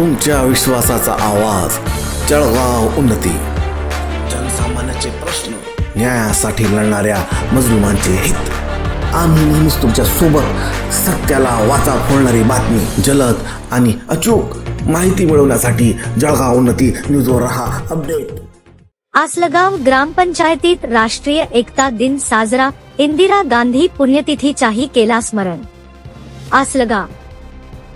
तुमच्या विश्वासाचा आवाज जळगाव उन्नती. जनसामान्याचे प्रश्न न्यायासाठी लढणाऱ्या मजलुमांचे हित. आम्ही नेहमीच तुमच्यासोबत सत्याला वाचा फोडणारी बातमी जलद आणि अचूक माहिती मिळवण्यासाठी जळगाव उन्नती न्यूजवर रहा अपडेट. आसलगाव ग्रामपंचायतीत राष्ट्रीय एकता दिन साजरा इंदिरा गांधी पुण्यतिथीचाही केला स्मरण. आसलगाव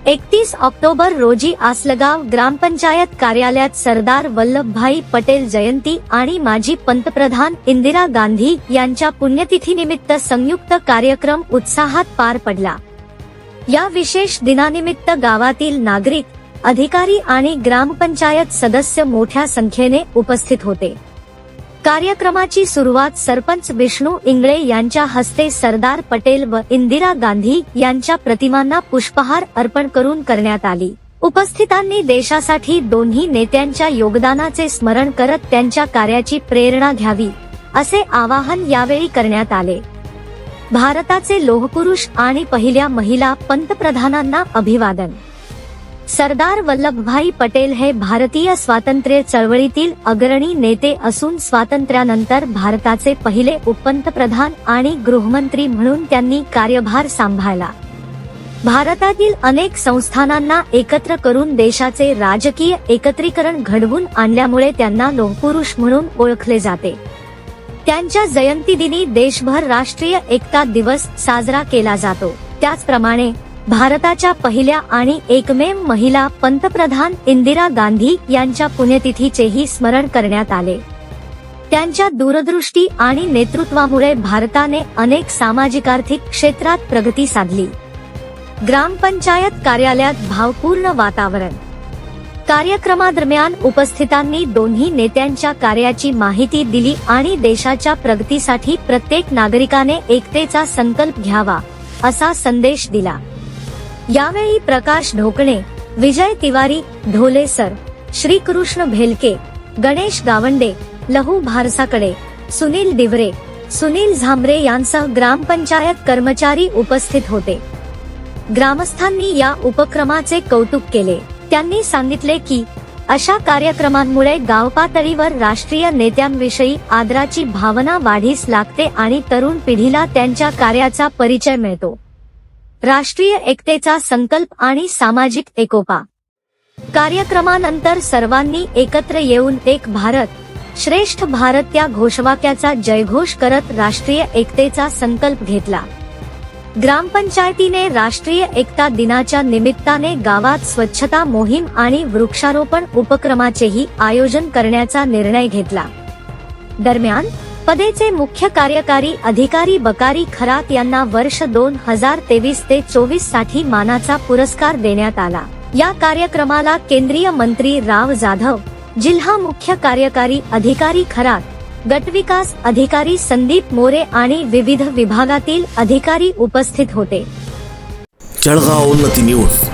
एकतीस ऑक्टोबर रोजी आसलगाव ग्रामपंचायत कार्यालयात सरदार वल्लभभाई पटेल जयंती आणि माजी पंतप्रधान इंदिरा गांधी यांच्या पुण्यतिथीनिमित्त संयुक्त कार्यक्रम उत्साहात पार पडला. या विशेष दिनानिमित्त गावातील नागरिक अधिकारी आणि ग्रामपंचायत सदस्य मोठ्या संख्येने उपस्थित होते. कार्यक्रमाची सुरुवात सरपंच विष्णू इंगळे यांच्या हस्ते सरदार पटेल व इंदिरा गांधी यांच्या प्रतिमांना पुष्पहार अर्पण करून करण्यात आली. उपस्थितांनी देशासाठी दोन्ही नेत्यांच्या योगदानाचे स्मरण करत त्यांच्या कार्याची प्रेरणा घ्यावी असे आवाहन यावेळी करण्यात आले. भारताचे लोहपुरुष आणि पहिल्या महिला पंतप्रधानांना अभिवादन. सरदार वल्लभभाई पटेल हे भारतीय स्वातंत्र्य चळवळीतील अग्रणी नेते असून स्वातंत्र्यानंतर भारताचे पहिले उपपंतप्रधान आणि गृहमंत्री म्हणून त्यांनी कार्यभार सांभाळला. भारतातील अनेक संस्थानांना एकत्र करून देशाचे राजकीय एकत्रीकरण घडवून आणल्यामुळे त्यांना लोहपुरुष म्हणून ओळखले जाते. त्यांच्या जयंतीदिनी देशभर राष्ट्रीय एकता दिवस साजरा केला जातो. त्याचप्रमाणे भारताच्या पहिल्या आणि एकमेव महिला पंतप्रधान इंदिरा गांधी यांच्या पुण्यतिथीचेही स्मरण करण्यात आले. त्यांच्या दूरदृष्टी आणि नेतृत्वामुळे भारताने अनेक सामाजिक आर्थिक क्षेत्रात प्रगती साधली. ग्रामपंचायत कार्यालयात भावपूर्ण वातावरण. कार्यक्रमादरम्यान उपस्थितांनी दोन्ही नेत्यांच्या कार्याची माहिती दिली आणि देशाच्या प्रगतीसाठी प्रत्येक नागरिकाने एकतेचा संकल्प घ्यावा असा संदेश दिला. यावेळी प्रकाश ढोकणे विजय तिवारी ढोले सर श्रीकृष्ण भेलके गणेश गावंडे लहू भारसाकडे सुनील दिवरे सुनील झांबरे यांसह ग्रामपंचायत कर्मचारी उपस्थित होते. ग्रामस्थांनी या उपक्रमाचे कौतुक केले. त्यांनी सांगितले की अशा कार्यक्रमांमुळे गावपातळीवर राष्ट्रीय नेत्यांविषयी आदराची भावना वाढीस लागते आणि तरुण पिढीला त्यांच्या कार्याचा परिचय मिळतो. राष्ट्रीय एकतेचा संकल्प आणि सामाजिक एकोपा. कार्यक्रमानंतर सर्वांनी एकत्र येऊन एक भारत श्रेष्ठ भारत या घोषवाक्याचा जयघोष करत राष्ट्रीय एकतेचा संकल्प घेतला. ग्रामपंचायतीने राष्ट्रीय एकता दिनाच्या निमित्ताने गावात स्वच्छता मोहीम आणि वृक्षारोपण उपक्रमाचेही आयोजन करण्याचा निर्णय घेतला. दरम्यान पदेचे मुख्य कार्यकारी अधिकारी बकारी खरात यांना वर्ष दोन हजार तेवीस ते चोवीससाठी मानाचा पुरस्कार देण्यात आला. या कार्यक्रमाला केंद्रीय मंत्री राव जाधव जिल्हा मुख्य कार्यकारी अधिकारी खरात गटविकास अधिकारी संदीप मोरे आणि विविध विभागातील अधिकारी उपस्थित होते. जळगाव उन्नती न्यूज.